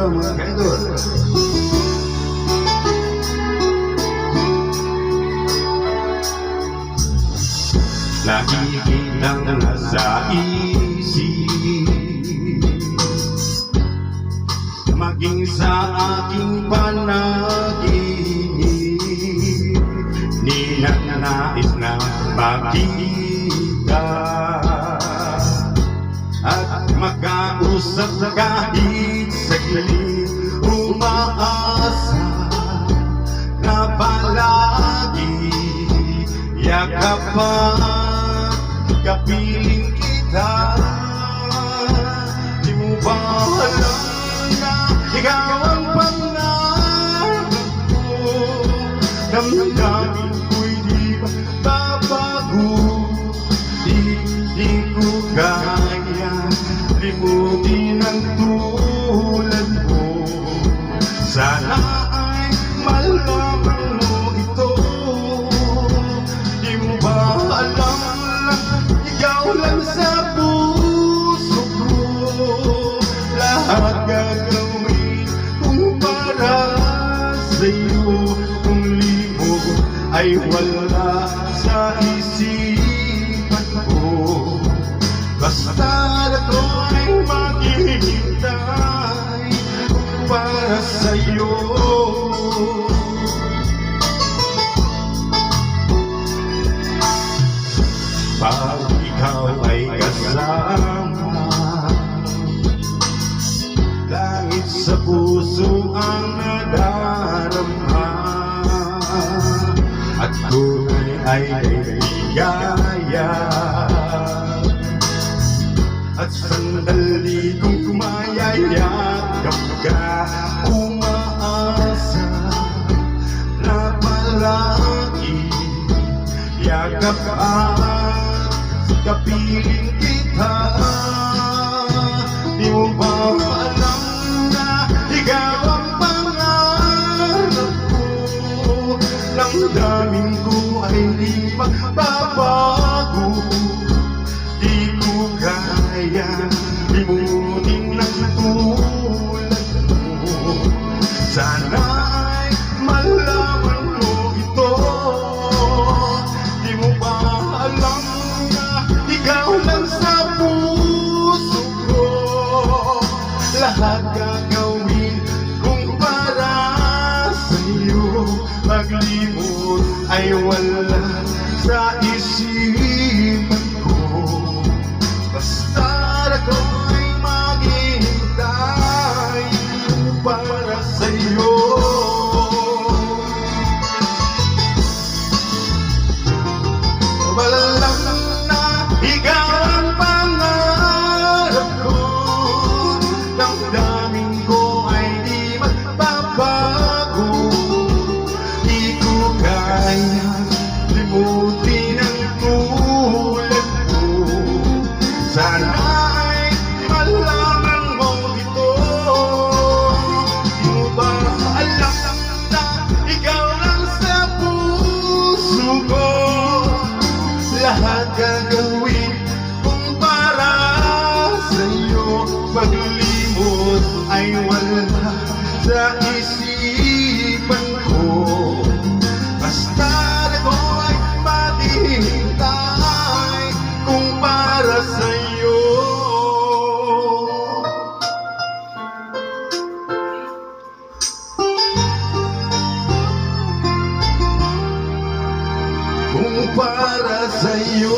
Hello mga kaidol. Nakikitang nasa isip Maging sa aking panaginip Ninanais na makita Umaasa na palagi Yakapan, kapiling kita. Di mo ba alam na ikaw ang pangarap ko? Damdamin ko'y di ba babago Di, di ko kaya. Limutin ang tulad mo Sana ay malaman mo ito. Di mo ba alam na ikaw lang sa puso ko. Lahat gagawin kung para sa'yo. Kung libo ay wala sa isipan ko. Basta ako ay maghihintay para sa'yo. Pag ikaw ay kasama Langit sa puso ang nadarama. At tunay ay ligaya At sandali Yakap at kapiling kita. Di mo ba alam na ikaw ang pangarap ko? Damdamin ko ay di magbabago Paglimot Paglimot ay wala sa isipan ko. Basta ako ay maghihintay kung para sa'yo. Kung para sa'yo